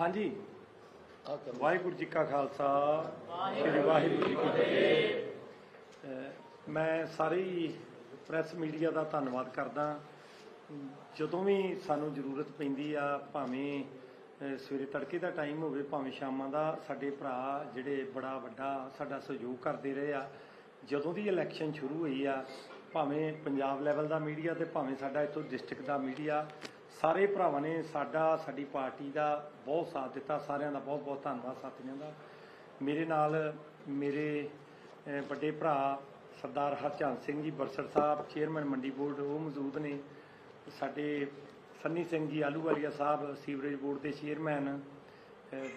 ਹਾਂਜੀ। ਵਾਹਿਗੁਰੂ ਜੀ ਕਾ ਖਾਲਸਾ, ਸ੍ਰੀ ਵਾਹਿਗੁਰੂ ਜੀ ਕੀ ਫਤਿਹ। ਮੈਂ ਸਾਰੀ ਪ੍ਰੈਸ ਮੀਡੀਆ ਦਾ ਧੰਨਵਾਦ ਕਰਦਾ। ਜਦੋਂ ਵੀ ਸਾਨੂੰ ਜ਼ਰੂਰਤ ਪੈਂਦੀ ਆ, ਭਾਵੇਂ ਸਵੇਰੇ ਤੜਕੇ ਦਾ ਟਾਈਮ ਹੋਵੇ, ਭਾਵੇਂ ਸ਼ਾਮਾਂ ਦਾ, ਸਾਡੇ ਭਰਾ ਜਿਹੜੇ ਬੜਾ ਵੱਡਾ ਸਾਡਾ ਸਹਿਯੋਗ ਕਰਦੇ ਰਹੇ ਆ। ਜਦੋਂ ਦੀ ਇਲੈਕਸ਼ਨ ਸ਼ੁਰੂ ਹੋਈ ਆ ਭਾਵੇਂ ਪੰਜਾਬ ਲੈਵਲ ਦਾ ਮੀਡੀਆ ਤੇ ਭਾਵੇਂ ਸਾਡਾ ਇੱਥੋਂ ਡਿਸਟ੍ਰਿਕਟ ਦਾ ਮੀਡੀਆ ਸਾਰੇ ਭਰਾਵਾਂ ਨੇ ਸਾਡਾ, ਸਾਡੀ ਪਾਰਟੀ ਦਾ ਬਹੁਤ ਸਾਥ ਦਿੱਤਾ, ਸਾਰਿਆਂ ਦਾ ਬਹੁਤ ਬਹੁਤ ਧੰਨਵਾਦ ਸਾਥੀਆਂ ਦਾ। ਮੇਰੇ ਨਾਲ ਮੇਰੇ ਵੱਡੇ ਭਰਾ ਸਰਦਾਰ ਹਰਚੰਦ ਸਿੰਘ ਜੀ ਬਰਸਰ ਸਾਹਿਬ ਚੇਅਰਮੈਨ ਮੰਡੀ ਬੋਰਡ ਉਹ ਮੌਜੂਦ ਨੇ। ਸਾਡੇ ਸੰਨੀ ਸਿੰਘ ਜੀ ਆਲੂਵਾਲੀਆ ਸਾਹਿਬ ਸੀਵਰੇਜ ਬੋਰਡ ਦੇ ਚੇਅਰਮੈਨ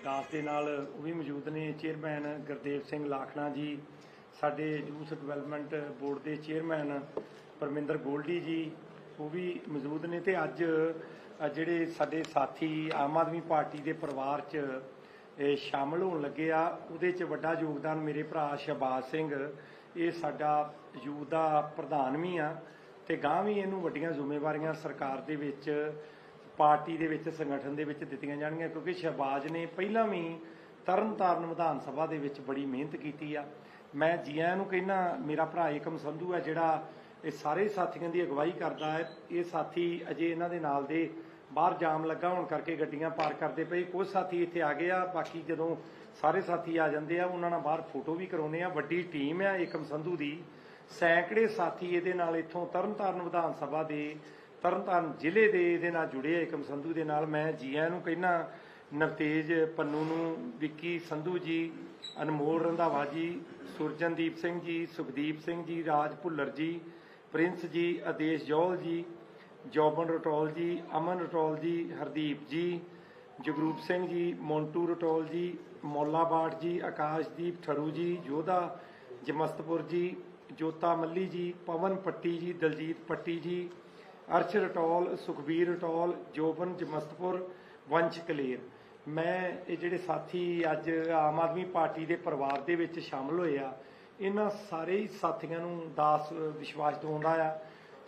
ਦਾਸ ਦੇ ਨਾਲ ਉਹ ਵੀ ਮੌਜੂਦ ਨੇ। ਚੇਅਰਮੈਨ ਗੁਰਦੇਵ ਸਿੰਘ ਲਾਖਣਾ ਜੀ ਸਾਡੇ ਯੂਥ ਡਿਵੈਲਪਮੈਂਟ ਬੋਰਡ ਦੇ ਚੇਅਰਮੈਨ ਪਰਮਿੰਦਰ ਗੋਲਡੀ ਜੀ, ਉਹ ਵੀ ਮੌਜੂਦ ਨੇ ਤੇ ਅੱਜ ਜਿਹੜੇ ਸਾਡੇ ਸਾਥੀ ਆਮ ਆਦਮੀ ਪਾਰਟੀ ਦੇ ਪਰਿਵਾਰ 'ਚ, ਇਹ ਸ਼ਾਮਲ ਹੋਣ ਲੱਗੇ ਆ, ਉਹਦੇ 'ਚ ਵੱਡਾ ਯੋਗਦਾਨ ਮੇਰੇ ਭਰਾ ਸ਼ਹਬਾਜ਼ ਸਿੰਘ, ਇਹ ਸਾਡਾ ਯੂਥ ਦਾ ਪ੍ਰਧਾਨ ਵੀ ਆ ਤੇ ਗਾਂ ਵੀ ਇਹਨੂੰ ਵੱਡੀਆਂ ਜ਼ਿੰਮੇਵਾਰੀਆਂ ਸਰਕਾਰ ਦੇ ਵਿੱਚ, ਪਾਰਟੀ ਦੇ ਵਿੱਚ, ਸੰਗਠਨ ਦੇ ਵਿੱਚ ਦਿੱਤੀਆਂ ਜਾਣਗੀਆਂ, ਕਿਉਂਕਿ ਸ਼ਹਬਾਜ਼ ਨੇ ਪਹਿਲਾਂ ਵੀ ਤਰਨਤਾਰਨ ਵਿਧਾਨ ਸਭਾ ਦੇ ਵਿੱਚ ਬੜੀ ਮਿਹਨਤ ਕੀਤੀ ਆ। ਮੈਂ ਜੀਆਂ ਨੂੰ ਕਹਿੰਨਾ ਮੇਰਾ ਭਰਾ ਏਕਮ ਸੰਧੂ ਹੈ, ਜਿਹੜਾ ਇਹ ਸਾਰੇ ਸਾਥੀਆਂ ਦੀ ਅਗਵਾਈ ਕਰਦਾ ਹੈ। ਇਹ ਸਾਥੀ ਅਜੇ ਇਹਨਾਂ ਦੇ ਨਾਲ ਦੇ ਬਾਹਰ ਜਾਮ ਲੱਗਾ ਹੋਣ ਕਰਕੇ ਗੱਡੀਆਂ ਪਾਰ ਕਰਦੇ ਪਏ। ਕੁਝ ਸਾਥੀ ਇੱਥੇ ਆ ਗਏ ਆ, ਬਾਕੀ ਜਦੋਂ ਸਾਰੇ ਸਾਥੀ ਆ ਜਾਂਦੇ ਆ, ਉਹਨਾਂ ਨਾਲ ਬਾਹਰ ਫੋਟੋ ਵੀ ਕਰਾਉਨੇ ਆ। ਵੱਡੀ ਟੀਮ ਆ ਏਕਮ ਸੰਧੂ ਦੀ। ਸੈਂਕੜੇ ਸਾਥੀ ਇਹਦੇ ਨਾਲ ਇੱਥੋਂ ਤਰਨਤਾਰਨ ਵਿਧਾਨ ਸਭਾ ਦੇ, ਤਰਨਤਾਰਨ ਜ਼ਿਲ੍ਹੇ ਦੇ ਇਹਦੇ ਨਾਲ ਜੁੜੇ ਆ ਏਕਮ ਸੰਧੂ ਦੇ ਨਾਲ। ਮੈਂ ਜੀਆਂ ਨੂੰ ਕਹਿੰਨਾ ਨਵਤੇਜ ਪੰਨੂ ਨੂੰ ਵਿੱਕੀ ਸੰਧੂ ਜੀ, ਅਨਮੋਲ ਰੰਧਾਵਾ ਜੀ, ਸੁਰਜਨਦੀਪ ਸਿੰਘ ਜੀ, ਸੁਖਦੀਪ ਸਿੰਘ ਜੀ, ਰਾਜ ਭੁੱਲਰ ਜੀ, ਪ੍ਰਿੰਸ ਜੀ ਆਦੇਸ਼ ਜੋਲ ਜੀ, ਜੋਬਨ ਰਟੋਲ ਜੀ, ਅਮਨ ਰਟੋਲ ਜੀ, ਹਰਦੀਪ ਜੀ, ਜਗਰੂਪ ਸਿੰਘ ਜੀ, ਮੌਂਟੂ ਰਟੋਲ ਜੀ, ਮੌਲਾ ਬਾਟ ਜੀ, ਆਕਾਸ਼ਦੀਪ ਠਰੂ ਜੀ, ਯੋਧਾ ਜਮਸਤਪੁਰ ਜੀ, ਜੋਤਾ ਮੱਲੀ ਜੀ, ਪਵਨ ਪੱਟੀ ਜੀ, ਦਲਜੀਤ ਪੱਟੀ ਜੀ, ਅਰਸ਼ ਰਟੋਲ, ਸੁਖਬੀਰ ਰਟੋਲ, ਜੋਬਨ ਜਮਸਤਪੁਰ, ਵੰਸ਼ ਕਲੇਰ। ਮੈਂ ਇਹ ਜਿਹੜੇ ਸਾਥੀ ਅੱਜ ਆਮ ਆਦਮੀ ਪਾਰਟੀ ਦੇ ਪਰਿਵਾਰ ਦੇ ਵਿੱਚ ਸ਼ਾਮਲ ਹੋਏ ਆ, ਇਹਨਾਂ ਸਾਰੇ ਹੀ ਸਾਥੀਆਂ ਨੂੰ ਦਾਸ ਵਿਸ਼ਵਾਸ ਦਿਵਾਉਂਦਾ ਆ।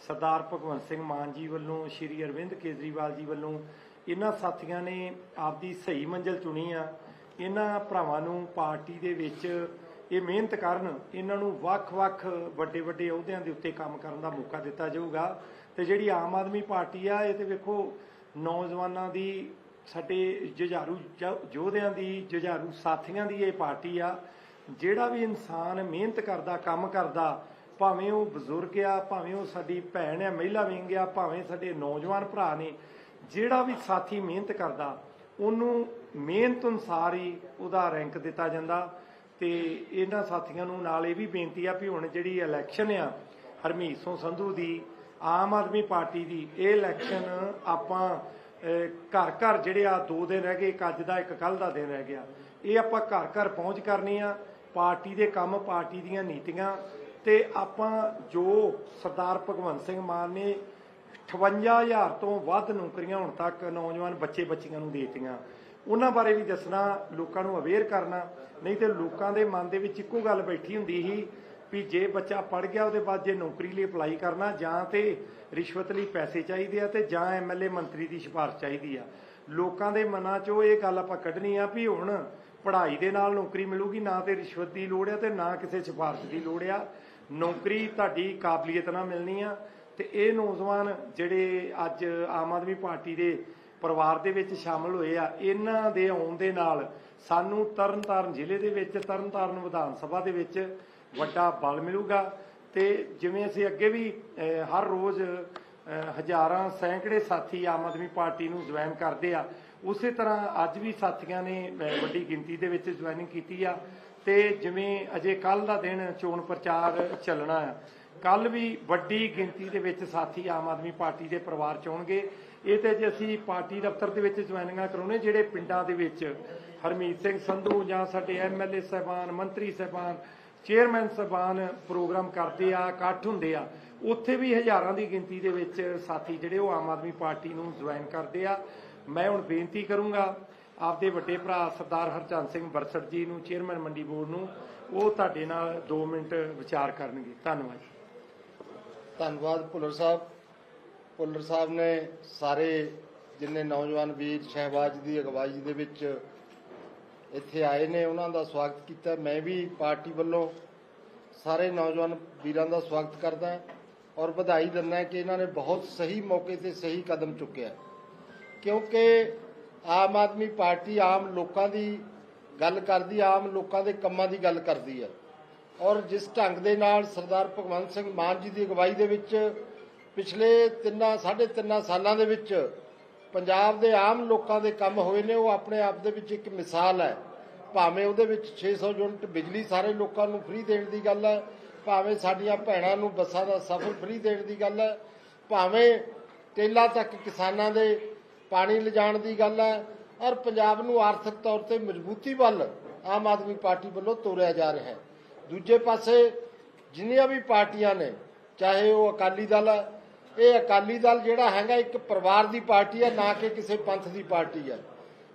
ਸਰਦਾਰ ਭਗਵੰਤ ਸਿੰਘ ਮਾਨ ਜੀ ਵੱਲੋਂ, ਸ਼੍ਰੀ ਅਰਵਿੰਦ ਕੇਜਰੀਵਾਲ ਜੀ ਵੱਲੋਂ ਇਹਨਾਂ ਸਾਥੀਆਂ ਨੇ ਆਪਦੀ ਸਹੀ ਮੰਜ਼ਿਲ ਚੁਣੀ ਆ। ਇਹਨਾਂ ਭਰਾਵਾਂ ਨੂੰ ਪਾਰਟੀ ਦੇ ਵਿੱਚ ਇਹ ਮਿਹਨਤ ਕਰਨ, ਇਹਨਾਂ ਨੂੰ ਵੱਖ-ਵੱਖ ਵੱਡੇ-ਵੱਡੇ ਅਹੁਦਿਆਂ ਦੇ ਉੱਤੇ ਕੰਮ ਕਰਨ ਦਾ ਮੌਕਾ ਦਿੱਤਾ ਜਾਊਗਾ। ਤੇ ਜਿਹੜੀ ਆਮ ਆਦਮੀ ਪਾਰਟੀ ਆ, ਇਹ ਤੇ ਵੇਖੋ, ਨੌਜਵਾਨਾਂ ਦੀ ਸਾਡੇ ਜੁਝਾਰੂ ਯੋਧਿਆਂ ਦੀ, ਜੁਝਾਰੂ ਸਾਥੀਆਂ ਦੀ ਇਹ ਪਾਰਟੀ ਆ, ਜਿਹੜਾ ਵੀ ਇਨਸਾਨ ਮਿਹਨਤ ਕਰਦਾ, ਕੰਮ ਕਰਦਾ, ਭਾਵੇਂ ਉਹ ਬਜ਼ੁਰਗ ਆ, ਭਾਵੇਂ ਉਹ ਸਾਡੀ ਭੈਣ ਆ, ਮਹਿਲਾ ਵਿੰਗ ਆ, ਭਾਵੇਂ ਸਾਡੇ ਨੌਜਵਾਨ ਭਰਾ ਨੇ, ਜਿਹੜਾ ਵੀ ਸਾਥੀ ਮਿਹਨਤ ਕਰਦਾ, ਉਹਨੂੰ ਮਿਹਨਤ ਅਨੁਸਾਰ ਹੀ ਉਹਦਾ ਰੈਂਕ ਦਿੱਤਾ ਜਾਂਦਾ ਤੇ ਇਹਨਾਂ ਸਾਥੀਆਂ ਨੂੰ ਨਾਲ ਇਹ ਵੀ ਬੇਨਤੀ ਆ ਵੀ ਹੁਣ ਜਿਹੜੀ ਇਲੈਕਸ਼ਨ ਆ, ਹਰਮੀਤ ਸਿੰਘ ਸੰਧੂ ਦੀ, ਆਮ ਆਦਮੀ ਪਾਰਟੀ ਦੀ, ਇਹ ਇਲੈਕਸ਼ਨ ਆਪਾਂ ਘਰ ਘਰ ਜਿਹੜੇ ਆ ਦੋ ਦਿਨ ਰਹਿ ਗਏ ਇੱਕ ਅੱਜ ਦਾ, ਇੱਕ ਕੱਲ ਦਾ ਦਿਨ ਰਹਿ ਗਿਆ ਇਹ ਆਪਾਂ ਘਰ ਘਰ ਪਹੁੰਚ ਕਰਨੀ ਆ, ਪਾਰਟੀ ਦੇ ਕੰਮ, ਪਾਰਟੀ ਦੀਆਂ ਨੀਤੀਆਂ। ਤੇ ਆਪਾਂ ਜੋ ਸਰਦਾਰ ਭਗਵੰਤ ਸਿੰਘ ਮਾਨ ਨੇ 58000 ਤੋਂ ਵੱਧ ਨੌਕਰੀਆਂ ਹੁਣ ਤੱਕ ਨੌਜਵਾਨ ਬੱਚੇ ਬੱਚੀਆਂ ਨੂੰ ਦੇਤੀਆਂ। ਉਹਨਾਂ ਬਾਰੇ ਵੀ ਦੱਸਣਾ, ਲੋਕਾਂ ਨੂੰ ਅਵੇਅਰ ਕਰਨਾ। ਨਹੀਂ ਤੇ ਲੋਕਾਂ ਦੇ ਮਨ ਦੇ ਵਿੱਚ ਇੱਕੋ ਗੱਲ ਬੈਠੀ ਹੁੰਦੀ ਸੀ ਵੀ ਜੇ ਬੱਚਾ ਪੜ ਗਿਆ, ਉਹਦੇ ਬਾਅਦ ਜੇ ਨੌਕਰੀ ਲਈ ਅਪਲਾਈ ਕਰਨਾ, ਜਾਂ ਤੇ ਰਿਸ਼ਵਤ ਲਈ ਪੈਸੇ ਚਾਹੀਦੇ ਆ ਤੇ ਜਾਂ ਐਮਐਲਏ ਮੰਤਰੀ ਦੀ ਸਿਫਾਰਿਸ਼ ਚਾਹੀਦੀ ਆ। ਲੋਕਾਂ ਦੇ ਮਨਾਂ 'ਚੋਂ ਇਹ ਗੱਲ ਆਪਾਂ ਕੱਢਣੀ ਆ ਵੀ ਹੁਣ ਪੜ੍ਹਾਈ ਦੇ ਨਾਲ ਨੌਕਰੀ ਮਿਲੂਗੀ, ਨਾ ਤੇ ਰਿਸ਼ਵਤ ਦੀ ਲੋੜ ਆ ਤੇ ਨਾ ਕਿਸੇ ਸਿਫਾਰਿਸ਼ ਦੀ ਲੋੜ ਆ। ਨੌਕਰੀ ਤੁਹਾਡੀ ਕਾਬਲੀਅਤ ਨਾਲ ਮਿਲਣੀ ਆ ਤੇ ਇਹ ਨੌਜਵਾਨ ਜਿਹੜੇ ਅੱਜ ਆਮ ਆਦਮੀ ਪਾਰਟੀ ਦੇ ਪਰਿਵਾਰ ਦੇ ਵਿੱਚ ਸ਼ਾਮਲ ਹੋਏ ਆ, ਇਹਨਾਂ ਦੇ ਆਉਣ ਦੇ ਨਾਲ ਸਾਨੂੰ ਤਰਨਤਾਰਨ ਜ਼ਿਲ੍ਹੇ ਦੇ ਵਿੱਚ, ਤਰਨਤਾਰਨ ਵਿਧਾਨ ਸਭਾ ਦੇ ਵਿੱਚ ਵੱਡਾ ਬਲ ਮਿਲੂਗਾ ਤੇ ਜਿਵੇਂ ਅਸੀਂ ਅੱਗੇ ਵੀ ਹਰ ਰੋਜ਼ ਹਜ਼ਾਰਾਂ ਸੈਂਕੜੇ ਸਾਥੀ ਆਮ ਆਦਮੀ ਪਾਰਟੀ ਨੂੰ ਜੁਆਇਨ ਕਰਦੇ ਆ। ਉਸੇ ਤਰ੍ਹਾਂ ਅੱਜ ਵੀ ਸਾਥੀਆਂ ਨੇ ਵੱਡੀ ਗਿਣਤੀ ਦੇ ਵਿੱਚ ਜੁਆਇਨਿੰਗ ਕੀਤੀ ਆ। ਤੇ ਜਿਵੇਂ ਅਜੇ ਕੱਲ ਦਾ ਦਿਨ ਚੋਣ ਪ੍ਰਚਾਰ ਚੱਲਣਾ ਆ। ਕੱਲ ਵੀ ਵੱਡੀ ਗਿਣਤੀ ਦੇ ਵਿੱਚ ਸਾਥੀ ਆਮ ਆਦਮੀ ਪਾਰਟੀ ਦੇ ਪਰਿਵਾਰ ਚ ਆਉਣਗੇ ਇਹ ਤੇ ਜੇ ਅਸੀਂ ਪਾਰਟੀ ਦਫ਼ਤਰ ਦੇ ਵਿੱਚ ਜੁਆਇਨਿੰਗਾਂ ਕਰਾਉਣੇ, ਜਿਹੜੇ ਪਿੰਡਾਂ ਦੇ ਵਿੱਚ ਹਰਮੀਤ ਸਿੰਘ ਸੰਧੂ ਜਾਂ ਸਾਡੇ ਐਮਐਲਏ ਸਾਹਿਬਾਨ, ਮੰਤਰੀ ਸਾਹਿਬਾਨ ਚੇਅਰਮੈਨ ਸਾਹਿਬਾਨ ਪ੍ਰੋਗਰਾਮ ਕਰਦੇ ਆ, ਇਕੱਠ ਹੁੰਦੇ ਆ। ਉੱਥੇ ਵੀ ਹਜ਼ਾਰਾਂ ਦੀ ਗਿਣਤੀ ਦੇ ਵਿੱਚ ਸਾਥੀ ਜਿਹੜੇ ਉਹ ਆਮ ਆਦਮੀ ਪਾਰਟੀ ਨੂੰ ਜੁਆਇਨ ਕਰਦੇ ਆ। ਮੈਂ ਹੁਣ ਬੇਨਤੀ ਕਰੂੰਗਾ ਆਪਦੇ ਵੱਡੇ ਭਰਾ ਸਰਦਾਰ ਹਰਚੰਦ ਸਿੰਘ ਬਰਸੜ ਜੀ ਨੂੰ, ਚੇਅਰਮੈਨ ਮੰਡੀ ਬੋਰਡ ਨੂੰ, ਉਹ ਤੁਹਾਡੇ ਨਾਲ 2 ਮਿੰਟ ਵਿਚਾਰ ਕਰਨਗੇ। ਧੰਨਵਾਦ ਧੰਨਵਾਦ ਭੁੱਲਰ ਸਾਹਿਬ। ਭੁੱਲਰ ਸਾਹਿਬ ਨੇ ਸਾਰੇ ਜਿੰਨੇ ਨੌਜਵਾਨ ਵੀਰ, ਸ਼ਹਿਬਾਜ਼ ਦੀ ਅਗਵਾਈ ਦੇ ਵਿੱਚ ਇੱਥੇ ਆਏ ਨੇ, ਉਹਨਾਂ ਦਾ ਸਵਾਗਤ ਕੀਤਾ। ਮੈਂ ਵੀ ਪਾਰਟੀ ਵੱਲੋਂ ਸਾਰੇ ਨੌਜਵਾਨ ਵੀਰਾਂ ਦਾ ਸਵਾਗਤ ਕਰਦਾ ਔਰ ਵਧਾਈ ਦਿੰਦਾ ਕਿ ਇਹਨਾਂ ਨੇ ਬਹੁਤ ਸਹੀ ਮੌਕੇ ਤੇ ਸਹੀ ਕਦਮ ਚੁੱਕਿਆ ਕਿਉਂਕਿ ਆਮ ਆਦਮੀ ਪਾਰਟੀ ਆਮ ਲੋਕਾਂ ਦੀ ਗੱਲ ਕਰਦੀ, ਆਮ ਲੋਕਾਂ ਦੇ ਕੰਮਾਂ ਦੀ ਗੱਲ ਕਰਦੀ ਹੈ। ਔਰ ਜਿਸ ਢੰਗ ਦੇ ਨਾਲ ਸਰਦਾਰ ਭਗਵੰਤ ਸਿੰਘ ਮਾਨ ਜੀ ਦੀ ਅਗਵਾਈ ਦੇ ਵਿੱਚ ਪਿਛਲੇ ਤਿੰਨਾਂ, ਸਾਢੇ ਤਿੰਨਾਂ ਸਾਲਾਂ ਦੇ ਵਿੱਚ ਪੰਜਾਬ ਦੇ ਆਮ ਲੋਕਾਂ ਦੇ ਕੰਮ ਹੋਏ ਨੇ, ਉਹ ਆਪਣੇ ਆਪ ਦੇ ਵਿੱਚ ਇੱਕ ਮਿਸਾਲ ਹੈ। ਭਾਵੇਂ ਉਹਦੇ ਵਿੱਚ 600 ਯੂਨਿਟ ਬਿਜਲੀ ਸਾਰੇ ਲੋਕਾਂ ਨੂੰ ਫ੍ਰੀ ਦੇਣ ਦੀ ਗੱਲ ਹੈ, ਭਾਵੇਂ ਸਾਡੀਆਂ ਭੈਣਾਂ ਨੂੰ ਬੱਸਾਂ ਦਾ ਸਫ਼ਰ ਫ੍ਰੀ ਦੇਣ ਦੀ ਗੱਲ ਹੈ, ਭਾਵੇਂ ਟੇਲਾ ਤੱਕ ਕਿਸਾਨਾਂ ਦੇ ਪਾਣੀ ਲਿਜਾਣ ਦੀ ਗੱਲ ਹੈ, ਔਰ ਪੰਜਾਬ ਨੂੰ ਆਰਥਿਕ ਤੌਰ ਤੇ ਮਜ਼ਬੂਤੀ ਵੱਲ ਆਮ ਆਦਮੀ ਪਾਰਟੀ ਵੱਲੋਂ ਤੋਰਿਆ ਜਾ ਰਿਹਾ ਹੈ। ਦੂਜੇ ਪਾਸੇ ਜਿੰਨੀਆਂ ਵੀ ਪਾਰਟੀਆਂ ਨੇ, ਚਾਹੇ ਉਹ ਅਕਾਲੀ ਦਲ ਹੈ ਇਹ ਅਕਾਲੀ ਦਲ ਜਿਹੜਾ ਹੈਗਾ ਇੱਕ ਪਰਿਵਾਰ ਦੀ ਪਾਰਟੀ ਹੈ, ਨਾ ਕਿ ਕਿਸੇ ਪੰਥ ਦੀ ਪਾਰਟੀ ਹੈ।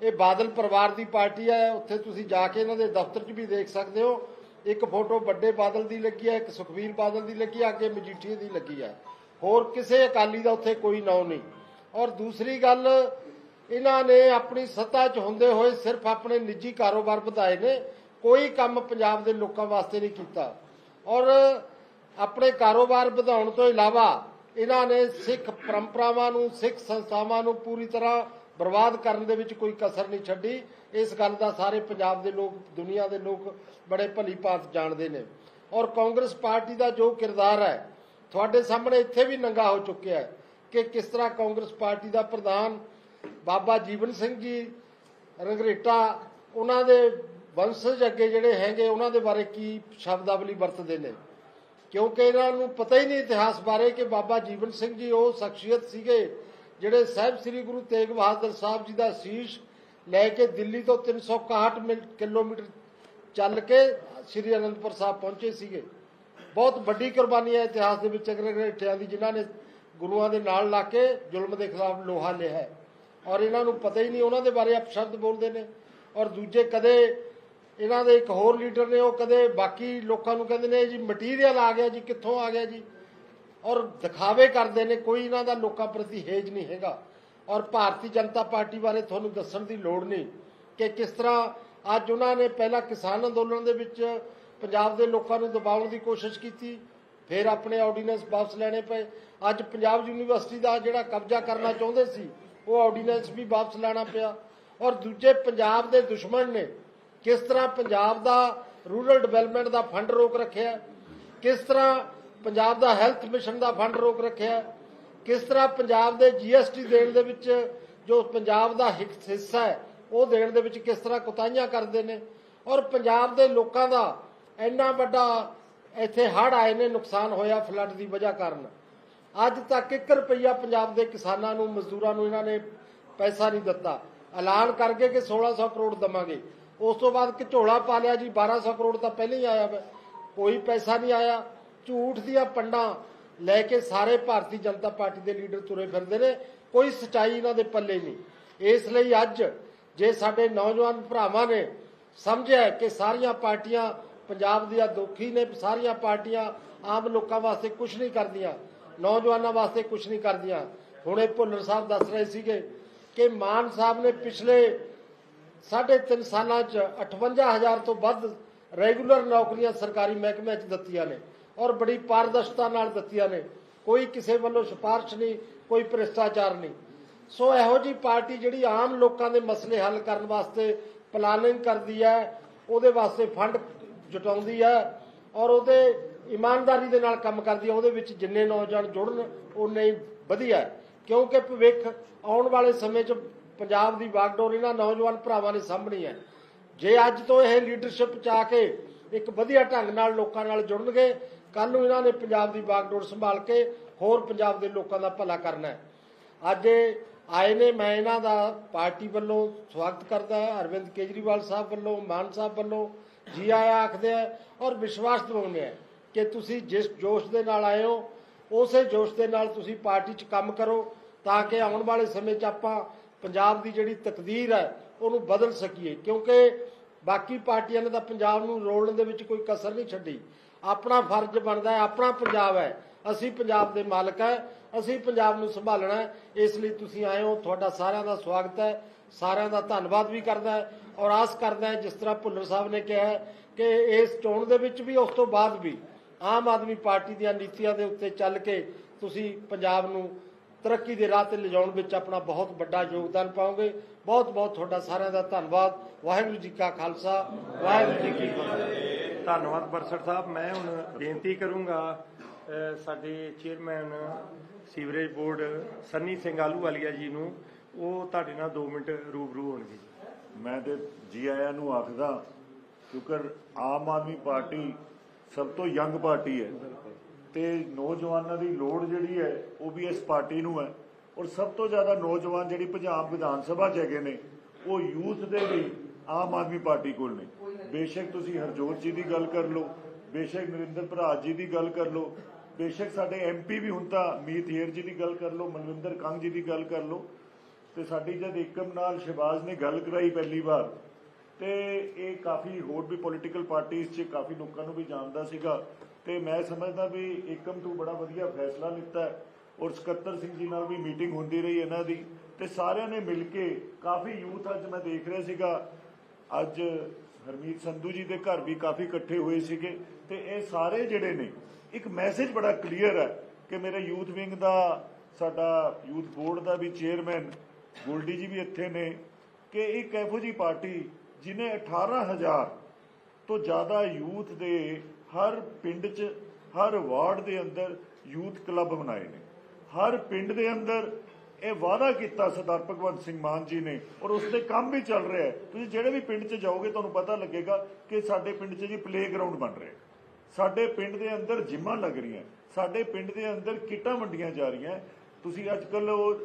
ਇਹ ਬਾਦਲ ਪਰਿਵਾਰ ਦੀ ਪਾਰਟੀ ਹੈ, ਉੱਥੇ ਤੁਸੀਂ ਜਾ ਕੇ ਇਹਨਾਂ ਦੇ ਦਫ਼ਤਰ 'ਚ ਵੀ ਦੇਖ ਸਕਦੇ ਹੋ। ਇੱਕ ਫੋਟੋ ਵੱਡੇ ਬਾਦਲ ਦੀ ਲੱਗੀ ਹੈ, ਇੱਕ ਸੁਖਬੀਰ ਬਾਦਲ ਦੀ ਲੱਗੀ ਹੈ, ਅੱਗੇ ਮਜੀਠੀਏ ਦੀ ਲੱਗੀ ਹੈ। ਹੋਰ ਕਿਸੇ ਅਕਾਲੀ ਦਾ ਉੱਥੇ ਕੋਈ ਨਾਂ ਨਹੀਂ। ਔਰ ਦੂਸਰੀ ਗੱਲ, ਇਹਨਾਂ ਨੇ ਆਪਣੀ ਸੱਤਾ 'ਚ ਹੁੰਦੇ ਹੋਏ ਸਿਰਫ ਆਪਣੇ ਨਿੱਜੀ ਕਾਰੋਬਾਰ ਵਧਾਏ ਨੇ। ਕੋਈ ਕੰਮ ਪੰਜਾਬ ਦੇ ਲੋਕਾਂ ਵਾਸਤੇ ਨਹੀਂ ਕੀਤਾ। ਔਰ ਆਪਣੇ ਕਾਰੋਬਾਰ ਵਧਾਉਣ ਤੋਂ ਇਲਾਵਾ ਇਹਨਾਂ ਨੇ ਸਿੱਖ ਪਰੰਪਰਾਵਾਂ ਨੂੰ, ਸਿੱਖ ਸੰਸਥਾਵਾਂ ਨੂੰ ਪੂਰੀ ਤਰ੍ਹਾਂ ਬਰਬਾਦ ਕਰਨ ਦੇ ਵਿੱਚ ਕੋਈ ਕਸਰ ਨਹੀਂ ਛੱਡੀ। ਇਸ ਗੱਲ ਦਾ ਸਾਰੇ ਪੰਜਾਬ ਦੇ ਲੋਕ, ਦੁਨੀਆ ਦੇ ਲੋਕ ਬੜੇ ਭਲੀ ਭਾਂਤ ਜਾਣਦੇ ਨੇ। ਔਰ ਕਾਂਗਰਸ ਪਾਰਟੀ ਦਾ ਜੋ ਕਿਰਦਾਰ ਹੈ, ਤੁਹਾਡੇ ਸਾਹਮਣੇ ਇੱਥੇ ਵੀ ਨੰਗਾ ਹੋ ਚੁੱਕਿਆ ਹੈ ਕਿ ਕਿਸ ਤਰ੍ਹਾਂ ਕਾਂਗਰਸ ਪਾਰਟੀ ਦਾ ਪ੍ਰਧਾਨ ਬਾਬਾ ਜੀਵਨ ਸਿੰਘ ਜੀ, ਰੰਗਰੇਟਾ, ਉਹਨਾਂ ਦੇ ਵੰਸ਼ਜ ਅੱਗੇ ਜਿਹੜੇ ਹੈਗੇ, ਉਹਨਾਂ ਦੇ ਬਾਰੇ ਕੀ ਸ਼ਬਦਾਵਲੀ ਵਰਤਦੇ ਨੇ? ਕਿਉਂਕਿ ਇਹਨਾਂ ਨੂੰ ਪਤਾ ਹੀ ਨਹੀਂ ਇਤਿਹਾਸ ਬਾਰੇ ਕਿ ਬਾਬਾ ਜੀਵਨ ਸਿੰਘ ਜੀ ਉਹ ਸ਼ਖਸੀਅਤ ਸੀਗੇ, ਜਿਹੜੇ ਸਾਹਿਬ ਸ੍ਰੀ ਗੁਰੂ ਤੇਗ ਬਹਾਦਰ ਸਾਹਿਬ ਜੀ ਦਾ ਸੀਸ ਲੈ ਕੇ ਦਿੱਲੀ ਤੋਂ 361 ਮਿਲ- ਕਿਲੋਮੀਟਰ ਚੱਲ ਕੇ ਸ੍ਰੀ ਅਨੰਦਪੁਰ ਸਾਹਿਬ ਪਹੁੰਚੇ ਸੀਗੇ। ਬਹੁਤ ਵੱਡੀ ਕੁਰਬਾਨੀ ਹੈ ਇਤਿਹਾਸ ਦੇ ਵਿੱਚ, ਅਗਰ ਅਗਰਗਰੇਟਿਆਂ ਦੀ ਜਿਨ੍ਹਾਂ ਨੇ ਗੁਰੂਆਂ ਦੇ ਨਾਲ ਲਾ ਕੇ ਜ਼ੁਲਮ ਦੇ ਖਿਲਾਫ ਲੋਹਾ ਲਿਆ ਹੈ। ਔਰ ਇਹਨਾਂ ਨੂੰ ਪਤਾ ਹੀ ਨਹੀਂ, ਉਹਨਾਂ ਦੇ ਬਾਰੇ ਅਪਸ਼ਬਦ ਬੋਲਦੇ ਨੇ। ਔਰ ਦੂਜੇ ਕਦੇ ਇਹਨਾਂ ਦੇ ਇੱਕ ਹੋਰ ਲੀਡਰ ਨੇ, ਉਹ ਕਦੇ ਬਾਕੀ ਲੋਕਾਂ ਨੂੰ ਕਹਿੰਦੇ ਨੇ ਜੀ ਮਟੀਰੀਅਲ ਆ ਗਿਆ ਜੀ, ਕਿੱਥੋਂ ਆ ਗਿਆ ਜੀ? ਔਰ ਦਿਖਾਵੇ ਕਰਦੇ ਨੇ, ਕੋਈ ਇਹਨਾਂ ਦਾ ਲੋਕਾਂ ਪ੍ਰਤੀ ਹੇਜ ਨਹੀਂ ਹੈਗਾ। ਔਰ ਭਾਰਤੀ ਜਨਤਾ ਪਾਰਟੀ ਬਾਰੇ ਤੁਹਾਨੂੰ ਦੱਸਣ ਦੀ ਲੋੜ ਨਹੀਂ ਕਿ ਕਿਸ ਤਰ੍ਹਾਂ ਅੱਜ ਉਹਨਾਂ ਨੇ ਪਹਿਲਾਂ ਕਿਸਾਨ ਅੰਦੋਲਨ ਦੇ ਵਿੱਚ ਪੰਜਾਬ ਦੇ ਲੋਕਾਂ ਨੂੰ ਦਬਾਉਣ ਦੀ ਕੋਸ਼ਿਸ਼ ਕੀਤੀ, ਫਿਰ ਆਪਣੇ ਆਰਡੀਨੈਂਸ ਵਾਪਸ ਲੈਣੇ ਪਏ। ਅੱਜ ਪੰਜਾਬ ਯੂਨੀਵਰਸਿਟੀ ਦਾ ਜਿਹੜਾ ਕਬਜ਼ਾ ਕਰਨਾ ਚਾਹੁੰਦੇ ਸੀ, ਉਹ ਆਰਡੀਨੈਂਸ ਵੀ ਵਾਪਸ ਲੈਣਾ ਪਿਆ। ਔਰ ਦੂਜੇ ਪੰਜਾਬ ਦੇ ਦੁਸ਼ਮਣ ਨੇ ਕਿਸ ਤਰ੍ਹਾਂ ਪੰਜਾਬ ਦਾ ਰੂਰਲ ਡਿਵੈਲਪਮੈਂਟ ਦਾ ਫੰਡ ਰੋਕ ਰੱਖਿਆ? ਕਿਸ ਤਰ੍ਹਾਂ ਪੰਜਾਬ ਦਾ ਹੈਲਥ ਮਿਸ਼ਨ ਦਾ ਫੰਡ ਰੋਕ ਰੱਖਿਆ? ਕਿਸ ਤਰ੍ਹਾਂ ਪੰਜਾਬ ਦੇ ਜੀਐਸਟੀ ਦੇਣ ਦੇ ਵਿੱਚ ਜੋ ਪੰਜਾਬ ਦਾ ਹਿੱਸਾ ਹੈ, ਉਹ ਦੇਣ ਦੇ ਵਿੱਚ ਕਿਸ ਤਰ੍ਹਾਂ ਕੁਤਾਹੀਆਂ ਕਰਦੇ ਨੇ? ਔਰ ਪੰਜਾਬ ਦੇ ਲੋਕਾਂ ਦਾ ਇੰਨਾ ਵੱਡਾ ਇੱਥੇ ਹੜ ਆਏ ਨੇ, ਨੁਕਸਾਨ ਹੋਇਆ ਫਲੱਡ ਦੀ ਵਜ੍ਹਾ ਕਾਰਨ। ਅੱਜ ਤੱਕ 1 ਰੁਪਈਆ ਪੰਜਾਬ ਦੇ ਕਿਸਾਨਾਂ ਨੂੰ, ਮਜ਼ਦੂਰਾਂ ਨੂੰ ਇਹਨਾਂ ਨੇ ਪੈਸਾ ਨਹੀਂ ਦਿੱਤਾ। ਐਲਾਨ ਕਰਕੇ ਕਿ 1600 ਕਰੋੜ ਦਵਾਂਗੇ। ਉਸ ਤੋਂ ਬਾਅਦ ਝੋਲਾ ਪਾ ਲਿਆ ਜੀ 1200 ਕਰੋੜ ਤਾਂ ਪਹਿਲੇ ਹੀ ਆਇਆ ਵਾ। ਕੋਈ ਪੈਸਾ ਨਹੀਂ ਆਇਆ। ਝੂਠ ਦੀਆਂ ਪੰਡਾਂ ਲੈ ਕੇ ਸਾਰੇ ਭਾਰਤੀ ਜਨਤਾ ਪਾਰਟੀ ਦੇ ਲੀਡਰ ਤੁਰੇ ਫਿਰਦੇ ਨੇ। ਕੋਈ ਸਚਾਈ ਇਹਨਾਂ ਦੇ ਪੱਲੇ ਨਹੀਂ। ਇਸ ਲਈ ਅੱਜ ਜੇ ਸਾਡੇ ਨੌਜਵਾਨ ਭਰਾਵਾਂ ਨੇ ਸਮਝਿਆ ਕਿ ਸਾਰੀਆਂ ਪਾਰਟੀਆਂ ਪੰਜਾਬ ਦੀਆਂ ਦੁਖੀ ਨੇ, ਸਾਰੀਆਂ ਪਾਰਟੀਆਂ ਆਮ ਲੋਕਾਂ ਵਾਸਤੇ ਕੁਝ ਨਹੀਂ ਕਰਦੀਆਂ, ਨੌਜਵਾਨਾਂ ਵਾਸਤੇ ਕੁਝ ਨਹੀਂ ਕਰਦੀਆਂ। ਹੁਣੇ ਭੁੱਲਰ ਸਾਹਿਬ ਦੱਸ ਰਹੇ ਸੀਗੇ ਕਿ ਮਾਨ ਸਾਹਿਬ ਨੇ ਪਿਛਲੇ ਸਾਢੇ ਤਿੰਨ ਸਾਲਾਂ 'ਚ 58000 ਤੋਂ ਵੱਧ ਰੈਗੂਲਰ ਨੌਕਰੀਆਂ ਸਰਕਾਰੀ ਮਹਿਕਮਿਆਂ 'ਚ ਦਿੱਤੀਆਂ ਨੇ ਔਰ ਬੜੀ ਪਾਰਦਰਸ਼ਤਾ ਨਾਲ ਦਿੱਤੀਆਂ ਨੇ ਕੋਈ ਕਿਸੇ ਵੱਲੋਂ ਸਿਫਾਰਿਸ਼ ਨਹੀਂ, ਕੋਈ ਭ੍ਰਿਸ਼ਟਾਚਾਰ ਨਹੀਂ ਸੋ ਇਹੋ ਜੀ ਪਾਰਟੀ ਜਿਹੜੀ ਆਮ ਲੋਕਾਂ ਦੇ ਮਸਲੇ ਹੱਲ ਕਰਨ ਵਾਸਤੇ ਪਲਾਨਿੰਗ ਕਰਦੀ ਹੈ, ਉਹਦੇ ਵਾਸਤੇ ਫੰਡ ਜੁਟਾਉਂਦੀ ਹੈ ਔਰ ਉਹਦੇ ਇਮਾਨਦਾਰੀ ਦੇ ਨਾਲ ਕੰਮ ਕਰਦੀ ਹੈ, ਉਹਦੇ ਵਿੱਚ ਜਿੰਨੇ ਨੌਜਵਾਨ ਜੁੜਨ ਉਨੇ ਹੀ ਵਧੀਆ ਹੈ। ਕਿਉਂਕਿ ਭਵਿੱਖ ਆਉਣ ਵਾਲੇ ਸਮੇਂ 'ਚ ਪੰਜਾਬ ਦੀ ਵਾਗਡੋਰ ਇਹਨਾਂ ਨੌਜਵਾਨ ਭਰਾਵਾਂ ਨੇ ਸਾਹਮਣੀ ਹੈ। ਜੇ ਅੱਜ ਤੋਂ ਇਹ ਲੀਡਰਸ਼ਿਪ ਚ ਆ ਕੇ ਇੱਕ ਵਧੀਆ ਢੰਗ ਨਾਲ ਲੋਕਾਂ ਨਾਲ ਜੁੜਨਗੇ ਕੱਲ ਨੂੰ ਇਹਨਾਂ ਨੇ ਪੰਜਾਬ ਦੀ ਬਾਗਡੋਰ ਸੰਭਾਲ ਕੇ ਹੋਰ ਪੰਜਾਬ ਦੇ ਲੋਕਾਂ ਦਾ ਭਲਾ ਕਰਨਾ ਹੈ। ਅੱਜ ਆਏ ਨੇ, ਮੈਂ ਇਹਨਾਂ ਦਾ ਪਾਰਟੀ ਵੱਲੋਂ ਸਵਾਗਤ ਕਰਦਾ ਹਾਂ, ਅਰਵਿੰਦ ਕੇਜਰੀਵਾਲ ਸਾਹਿਬ ਵੱਲੋਂ, ਮਾਨ ਸਾਹਿਬ ਵੱਲੋਂ, ਜੀ ਆਇਆ ਆਖਦੇ ਆ ਔਰ ਵਿਸ਼ਵਾਸ ਦਿਵਾਉਂਦੇ ਆ ਕਿ ਤੁਸੀਂ ਜਿਸ ਜੋਸ਼ ਦੇ ਨਾਲ ਆਏ ਹੋ, ਉਸੇ ਜੋਸ਼ ਦੇ ਨਾਲ ਤੁਸੀਂ ਪਾਰਟੀ 'ਚ ਕੰਮ ਕਰੋ ਤਾਂ ਕਿ ਆਉਣ ਵਾਲੇ ਸਮੇਂ 'ਚ ਆਪਾਂ ਪੰਜਾਬ ਦੀ ਜਿਹੜੀ ਤਕਦੀਰ ਹੈ, ਉਹਨੂੰ ਬਦਲ ਸਕੀਏ। ਕਿਉਂਕਿ ਬਾਕੀ ਪਾਰਟੀਆਂ ਨੇ ਤਾਂ ਪੰਜਾਬ ਨੂੰ ਰੋਲਣ ਦੇ ਵਿੱਚ ਕੋਈ ਕਸਰ ਨਹੀਂ ਛੱਡੀ। ਆਪਣਾ ਫਰਜ਼ ਬਣਦਾ ਹੈ, ਆਪਣਾ ਪੰਜਾਬ ਹੈ। ਅਸੀਂ ਪੰਜਾਬ ਦੇ ਮਾਲਕ ਹੈ, ਅਸੀਂ ਪੰਜਾਬ ਨੂੰ ਸੰਭਾਲਣਾ ਇਸ ਲਈ ਤੁਸੀਂ ਆਏ ਹੋ, ਤੁਹਾਡਾ ਸਾਰਿਆਂ ਦਾ ਸਵਾਗਤ ਹੈ। ਸਾਰਿਆਂ ਦਾ ਧੰਨਵਾਦ ਵੀ ਕਰਦਾ ਹੈ ਔਰ ਆਸ ਕਰਦਾ ਹੈ, ਜਿਸ ਤਰ੍ਹਾਂ ਭੁੱਲਰ ਸਾਹਿਬ ਨੇ ਕਿਹਾ ਕਿ ਇਸ ਚੋਣ ਦੇ ਵਿੱਚ ਵੀ, ਉਸ ਤੋਂ ਬਾਅਦ ਵੀ ਆਮ ਆਦਮੀ ਪਾਰਟੀ ਦੀਆਂ ਨੀਤੀਆਂ ਦੇ ਉੱਤੇ ਚੱਲ ਕੇ ਤੁਸੀਂ ਪੰਜਾਬ ਨੂੰ ਤਰੱਕੀ ਦੇ ਰਾਹ ਤੇ ਲਿਜਾਉਣ ਵਿੱਚ ਆਪਣਾ ਬਹੁਤ ਵੱਡਾ ਯੋਗਦਾਨ ਪਾਓਗੇ। ਬਹੁਤ ਬਹੁਤ ਤੁਹਾਡਾ ਸਾਰਿਆਂ ਦਾ ਧੰਨਵਾਦ। ਵਾਹਿਗੁਰੂ ਜੀ ਕਾ ਖਾਲਸਾ ਵਾਹਿਗੁਰੂ ਜੀ ਕੀ ਫਤਿਹ। ਧੰਨਵਾਦ ਬਰਸੜ ਸਾਹਿਬ। ਮੈਂ ਹੁਣ ਬੇਨਤੀ ਕਰੂੰਗਾ ਸਾਡੇ chairman sewerage board Sunny Singh Ahluwalia ji ਨੂੰ। ਉਹ ਤੁਹਾਡੇ ਨਾਲ 2 ਮਿੰਟ ਰੂਬਰੂ ਹੋਣਗੇ। ਮੈਂ ਤੇ ਜੀ ਆਇਆਂ ਨੂੰ ਆਖਦਾ ਕਿਉਂਕਿ ਆਮ ਆਦਮੀ ਪਾਰਟੀ ਸਭ ਤੋਂ ਯੰਗ ਪਾਰਟੀ ਹੈ। ਤੇ ਨੌਜਵਾਨਾਂ ਦੀ ਲੋੜ ਜਿਹੜੀ ਹੈ, ਉਹ ਵੀ ਇਸ ਪਾਰਟੀ ਨੂੰ ਹੈ। ਔਰ ਸਭ ਤੋਂ ਜ਼ਿਆਦਾ ਨੌਜਵਾਨ ਜਿਹੜੀ ਪੰਜਾਬ ਵਿਧਾਨ ਸਭਾ 'ਚ ਹੈਗੇ ਨੇ, ਉਹ ਯੂਥ ਦੇ ਲਈ ਆਮ ਆਦਮੀ ਪਾਰਟੀ ਕੋਲ ਨੇ। ਬੇਸ਼ੱਕ ਤੁਸੀਂ ਹਰਜੋਤ ਜੀ ਦੀ ਗੱਲ ਕਰ ਲਓ, ਬੇਸ਼ੱਕ ਨਰਿੰਦਰ ਭਰਾਜ ਜੀ ਦੀ ਗੱਲ ਕਰ ਲਓ, ਬੇਸ਼ੱਕ ਸਾਡੇ ਐਮਪੀ ਵੀ ਹੁਣ ਤਾਂ ਮੀਤ ਹੇਰ ਜੀ ਦੀ ਗੱਲ ਕਰ ਲਓ, ਮਨਵਿੰਦਰ ਕੰਗ ਜੀ ਦੀ ਗੱਲ ਕਰ ਲਓ, ਤੇ ਸਾਡੀ ਜਦ ਏਕਮ ਨਾਲ ਸ਼ਹਿਬਾਜ਼ ਨੇ ਗੱਲ ਕਰਾਈ ਪਹਿਲੀ ਵਾਰ, ਤੇ ਇਹ ਕਾਫੀ ਹੋਰ ਵੀ ਪੋਲੀਟੀਕਲ ਪਾਰਟੀਆਂ 'ਚ ਕਾਫੀ ਲੋਕਾਂ ਨੂੰ ਵੀ ਜਾਣਦਾ ਸੀਗਾ। ਤੇ ਮੈਂ ਸਮਝਦਾ ਵੀ ਏਕਮ ਤੋਂ ਬੜਾ ਵਧੀਆ ਫੈਸਲਾ ਲਿੱਤਾ ਔਰ ਸਕੱਤਰ ਸਿੰਘ ਜੀ ਨਾਲ ਵੀ ਮੀਟਿੰਗ ਹੁੰਦੀ ਰਹੀ ਇਹਨਾਂ ਦੀ ਤੇ ਸਾਰਿਆਂ ਨੇ ਮਿਲ ਕੇ ਕਾਫੀ ਯੂਥ ਅੱਜ ਮੈਂ ਦੇਖ ਰਿਹਾ ਸੀਗਾ। ਅੱਜ ਹਰਮੀਤ ਸੰਧੂ ਜੀ ਦੇ ਘਰ ਵੀ ਕਾਫੀ ਇਕੱਠੇ ਹੋਏ ਸੀਗੇ ਤੇ ਇਹ ਸਾਰੇ ਜਿਹੜੇ ਨੇ, ਇੱਕ ਮੈਸੇਜ ਬੜਾ ਕਲੀਅਰ ਹੈ ਕਿ ਮੇਰੇ ਯੂਥ ਵਿੰਗ ਦਾ, ਸਾਡਾ ਯੂਥ ਬੋਰਡ ਦਾ ਵੀ ਚੇਅਰਮੈਨ ਗੋਲਡੀ ਜੀ ਵੀ ਇੱਥੇ ਨੇ ਕਿ ਇੱਕ ਇਹੋ ਜੀ ਪਾਰਟੀ ਜਿਨੇ 18000 ਤੋਂ ਜ਼ਿਆਦਾ ਯੂਥ ਦੇ ਹਰ ਪਿੰਡ 'ਚ, ਹਰ ਵਾਰਡ ਦੇ ਅੰਦਰ ਯੂਥ ਕਲੱਬ ਬਣਾਏ ਨੇ। ਹਰ ਪਿੰਡ ਦੇ ਅੰਦਰ ਇਹ ਵਾਅਦਾ ਕੀਤਾ ਸਰਦਾਰ ਭਗਵੰਤ ਸਿੰਘ ਮਾਨ ਜੀ ਨੇ ਔਰ ਉਸ ਤੇ ਕੰਮ ਵੀ ਚੱਲ ਰਿਹਾ ਹੈ। ਤੁਸੀਂ ਜਿਹੜੇ ਵੀ ਪਿੰਡ 'ਚ ਜਾਓਗੇ, ਤੁਹਾਨੂੰ ਪਤਾ ਲੱਗੇਗਾ ਕਿ ਸਾਡੇ ਪਿੰਡ 'ਚ ਜੀ ਪਲੇਗਰਾਉਂਡ ਬਣ ਰਿਹਾ ਸਾਡੇ ਪਿੰਡ ਦੇ ਅੰਦਰ ਜਿੰਮਾਂ ਲੱਗ ਰਹੀਆਂ। ਸਾਡੇ ਪਿੰਡ ਦੇ ਅੰਦਰ ਕਿੱਟਾਂ ਵੰਡੀਆਂ ਜਾ ਰਹੀਆਂ। ਤੁਸੀਂ ਅੱਜ ਕੱਲ ਉਹ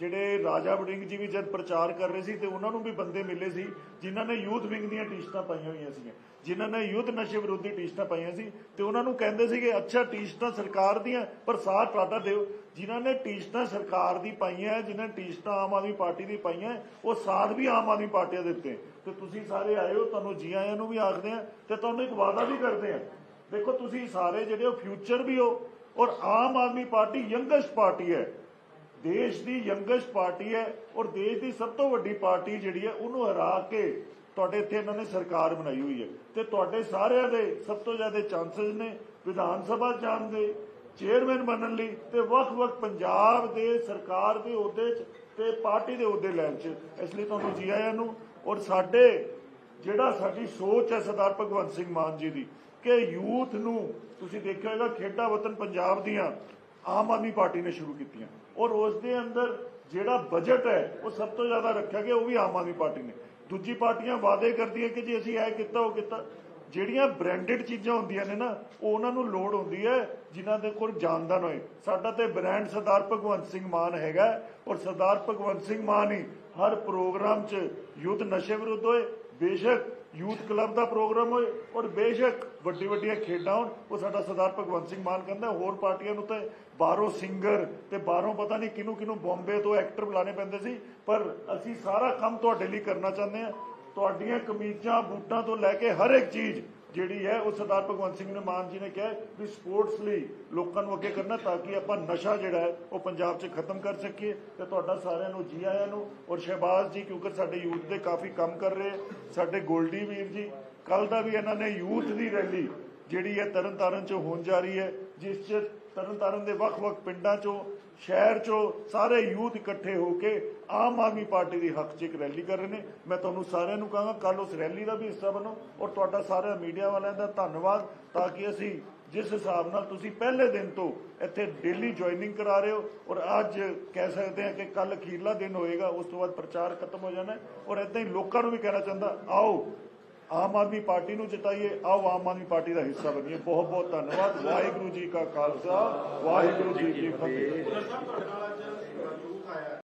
ਜਿਹੜੇ ਰਾਜਾ ਵੜਿੰਗ ਜੀ ਵੀ ਜਦ ਪ੍ਰਚਾਰ ਕਰ ਰਹੇ ਸੀ ਤੇ ਉਹਨਾਂ ਨੂੰ ਵੀ ਬੰਦੇ ਮਿਲੇ ਸੀ, ਜਿਨ੍ਹਾਂ ਨੇ ਯੂਥ ਵਿੰਗ ਦੀਆਂ ਟੀ-ਸ਼ਰਟਾਂ ਪਾਈਆਂ ਹੋਈਆਂ ਸੀ ਜਿਨ੍ਹਾਂ ਨੇ ਯੂਥ ਨਸ਼ੇ ਵਿਰੋਧੀ ਟੀ-ਸ਼ਰਟਾਂ ਪਾਈਆਂ ਸੀ ਤੇ ਉਹਨਾਂ ਨੂੰ ਕਹਿੰਦੇ ਸੀਗੇ ਅੱਛਾ ਟੀਸ਼ਟਾਂ ਸਰਕਾਰ ਦੀਆਂ, ਪਰ ਸਾਥ ਤੁਹਾਡਾ ਦਿਓ। ਜਿਨ੍ਹਾਂ ਨੇ ਟੀਸ਼ਟਾਂ ਸਰਕਾਰ ਦੀ ਪਾਈਆਂ, ਜਿਨ੍ਹਾਂ ਟੀਸ਼ਟਾਂ ਆਮ ਆਦਮੀ ਪਾਰਟੀ ਦੀ ਪਾਈਆਂ, ਉਹ ਸਾਥ ਵੀ ਆਮ ਆਦਮੀ ਪਾਰਟੀ ਦੇ ਦਿੱਤੇ। ਤੇ ਤੁਸੀਂ ਸਾਰੇ ਆਏ ਹੋ ਤੁਹਾਨੂੰ ਜੀ ਆਇਆਂ ਨੂੰ ਵੀ ਆਖਦੇ ਆ ਤੇ ਤੁਹਾਨੂੰ ਇੱਕ ਵਾਅਦਾ ਵੀ ਕਰਦੇ ਆ ਦੇਖੋ, ਤੁਸੀਂ ਸਾਰੇ ਜਿਹੜੇ ਹੋ ਫਿਊਚਰ ਵੀ ਹੋ ਔਰ ਆਮ ਆਦਮੀ ਪਾਰਟੀ ਯੰਗੈਸਟ ਪਾਰਟੀ ਹੈ। ਦੇਸ਼ ਦੀ ਯੰਗੈਸਟ ਪਾਰਟੀ ਹੈ ਔਰ ਦੇਸ਼ ਦੀ ਸਭ ਤੋਂ ਵੱਡੀ ਪਾਰਟੀ ਜਿਹੜੀ ਹੈ, ਉਹਨੂੰ ਹਰਾ ਕੇ ਤੁਹਾਡੇ ਇੱਥੇ ਇਹਨਾਂ ਨੇ ਸਰਕਾਰ ਬਣਾਈ ਹੋਈ ਹੈ। ਤੇ ਤੁਹਾਡੇ ਸਾਰਿਆਂ ਦੇ ਸਭ ਤੋਂ ਜ਼ਿਆਦਾ ਚਾਂਸਸ ਨੇ ਵਿਧਾਨ ਸਭਾ ਜਾਣ ਦੇ ਚੇਅਰਮੈਨ ਬਣਨ ਲਈ ਤੇ ਵੱਖ-ਵੱਖ ਪੰਜਾਬ ਦੇ ਸਰਕਾਰ ਦੇ ਅਹੁਦੇ 'ਚ ਤੇ ਪਾਰਟੀ ਦੇ ਅਹੁਦੇ ਲੈਣ 'ਚ। ਇਸ ਲਈ ਤੁਹਾਨੂੰ ਜੀ ਆਇਆਂ ਨੂੰ ਔਰ ਸਾਡੇ ਜਿਹੜਾ ਸਾਡੀ ਸੋਚ ਹੈ ਸਰਦਾਰ ਭਗਵੰਤ ਸਿੰਘ ਮਾਨ ਜੀ ਦੀ ਕਿ ਯੂਥ ਨੂੰ ਤੁਸੀਂ ਦੇਖਿਆ ਹੋਵੇਗਾ ਖੇਡਾਂ ਵਤਨ ਪੰਜਾਬ ਦੀਆਂ ਆਮ ਆਦਮੀ ਪਾਰਟੀ ਨੇ ਸ਼ੁਰੂ ਕੀਤੀਆਂ। ਔਰ ਉਸ ਦੇ ਅੰਦਰ ਜਿਹੜਾ ਬਜਟ ਹੈ, ਉਹ ਸਭ ਤੋਂ ਜ਼ਿਆਦਾ ਰੱਖਿਆ ਗਿਆ, ਉਹ ਵੀ ਆਮ ਆਦਮੀ ਪਾਰਟੀ ਨੇ। ਦੂਜੀ ਪਾਰਟੀਆਂ ਵਾਅਦੇ ਕਰਦੀਆਂ ਕਿ ਜੀ ਅਸੀਂ ਇਹ ਕੀਤਾ, ਉਹ ਕੀਤਾ। ਜਿਹੜੀਆਂ ਬ੍ਰਾਂਡਡ ਚੀਜ਼ਾਂ ਹੁੰਦੀਆਂ ਨੇ ਨਾ, ਉਹ ਉਹਨਾਂ ਨੂੰ ਲੋੜ ਹੁੰਦੀ ਹੈ, ਜਿਨ੍ਹਾਂ ਦੇ ਕੋਲ ਜਾਣਦਾ ਹੋਏ। ਸਾਡਾ ਤੇ ਬ੍ਰਾਂਡ ਸਰਦਾਰ ਭਗਵੰਤ ਸਿੰਘ ਮਾਨ ਹੈਗਾ ਔਰ ਸਰਦਾਰ ਭਗਵੰਤ ਸਿੰਘ ਮਾਨ ਹੀ ਹਰ ਪ੍ਰੋਗਰਾਮ 'ਚ ਯੁੱਧ ਨਸ਼ੇ ਵਿਰੁੱਧ ਹੋਏ। ਬੇਸ਼ੱਕ ਯੂਥ ਕਲੱਬ ਦਾ ਪ੍ਰੋਗਰਾਮ ਹੋਏ ਔਰ ਬੇਸ਼ੱਕ ਵੱਡੀ ਵੱਡੀਆਂ ਖੇਡਾਂ ਹੋਣ, ਉਹ ਸਾਡਾ ਸਰਦਾਰ ਭਗਵੰਤ ਸਿੰਘ ਮਾਨ ਕਹਿੰਦਾ, ਹੋਰ ਪਾਰਟੀਆਂ ਨੂੰ ਤਾਂ ਬਾਹਰੋਂ ਸਿੰਗਰ ਤੇ ਬਾਹਰੋਂ ਪਤਾ ਨਹੀਂ ਕਿਹਨੂੰ ਕਿਹਨੂੰ ਬੰਬੇ ਤੋਂ ਐਕਟਰ ਬੁਲਾਣੇ ਪੈਂਦੇ ਸੀ, ਪਰ ਅਸੀਂ ਸਾਰਾ ਕੰਮ ਤੁਹਾਡੇ ਲਈ ਕਰਨਾ ਚਾਹੁੰਦੇ ਹਾਂ। ਤੁਹਾਡੀਆਂ ਕਮੀਜ਼ਾਂ, ਬੂਟਾਂ ਤੋਂ ਲੈ ਕੇ ਹਰ ਇੱਕ ਚੀਜ਼ ਜਿਹੜੀ ਹੈ, ਉਹ ਸਰਦਾਰ ਭਗਵੰਤ ਸਿੰਘ ਨੇ ਮਾਨ ਜੀ ਨੇ ਕਿਹਾ ਵੀ ਸਪੋਰਟਸ ਲਈ ਲੋਕਾਂ ਨੂੰ ਅੱਗੇ ਕਰਨਾ ਤਾਂ ਕਿ ਆਪਾਂ ਨਸ਼ਾ ਜਿਹੜਾ ਹੈ, ਉਹ ਪੰਜਾਬ 'ਚ ਖਤਮ ਕਰ ਸਕੀਏ। ਤੇ ਤੁਹਾਡਾ ਸਾਰਿਆਂ ਨੂੰ ਜੀ ਆਇਆਂ ਨੂੰ ਔਰ ਸ਼ਹਿਬਾਜ਼ ਜੀ, ਕਿਉਂਕਿ ਸਾਡੇ ਯੂਥ ਦੇ ਕਾਫੀ ਕੰਮ ਕਰ ਰਹੇ ਸਾਡੇ ਗੋਲਡੀ ਵੀਰ ਜੀ ਕੱਲ ਦਾ ਵੀ ਇਹਨਾਂ ਨੇ ਯੂਥ ਦੀ ਰੈਲੀ ਜਿਹੜੀ ਹੈ, ਤਰਨਤਾਰਨ 'ਚ ਹੋਣ ਜਾ ਰਹੀ ਹੈ, ਜਿਸ 'ਚ ਤਰਨਤਾਰਨ ਦੇ ਵੱਖ-ਵੱਖ ਪਿੰਡਾਂ 'ਚੋਂ ਸ਼ਹਿਰ 'ਚੋਂ ਸਾਰੇ ਯੂਥ ਇਕੱਠੇ ਹੋ ਕੇ ਆਮ ਆਦਮੀ ਪਾਰਟੀ ਦੇ ਹੱਕ 'ਚ ਇੱਕ ਰੈਲੀ ਕਰ ਰਹੇ ਨੇ। ਮੈਂ ਤੁਹਾਨੂੰ ਸਾਰਿਆਂ ਨੂੰ ਕਹਾਂਗਾ ਕੱਲ ਉਸ ਰੈਲੀ ਦਾ ਵੀ ਹਿੱਸਾ ਬਣੋ ਔਰ ਤੁਹਾਡਾ ਸਾਰਿਆਂ ਮੀਡੀਆ ਵਾਲਿਆਂ ਦਾ ਧੰਨਵਾਦ ਤਾਂ ਕਿ ਅਸੀਂ ਜਿਸ ਹਿਸਾਬ ਨਾਲ ਤੁਸੀਂ ਪਹਿਲੇ ਦਿਨ ਤੋਂ ਇੱਥੇ ਡੇਲੀ ਜੁਆਇਨਿੰਗ ਕਰਾ ਰਹੇ ਹੋ ਔਰ ਅੱਜ ਕਹਿ ਸਕਦੇ ਹਾਂ ਕਿ ਕੱਲ ਅਖੀਰਲਾ ਦਿਨ ਹੋਏਗਾ, ਉਸ ਤੋਂ ਬਾਅਦ ਪ੍ਰਚਾਰ ਖਤਮ ਹੋ ਜਾਣਾ ਔਰ ਇਦਾਂ ਹੀ ਲੋਕਾਂ ਨੂੰ ਵੀ ਕਹਿਣਾ ਚਾਹੁੰਦਾ, ਆਓ ਆਮ ਆਦਮੀ ਪਾਰਟੀ ਨੂੰ ਜਿਤਾਈਏ, ਆਓ ਆਮ ਆਦਮੀ ਪਾਰਟੀ ਦਾ ਹਿੱਸਾ ਬਣੀਏ। ਬਹੁਤ ਬਹੁਤ ਧੰਨਵਾਦ। ਵਾਹਿਗੁਰੂ ਜੀ ਕਾ ਖਾਲਸਾ, ਵਾਹਿਗੁਰੂ ਜੀ ਕੀ ਫਤਿਹ।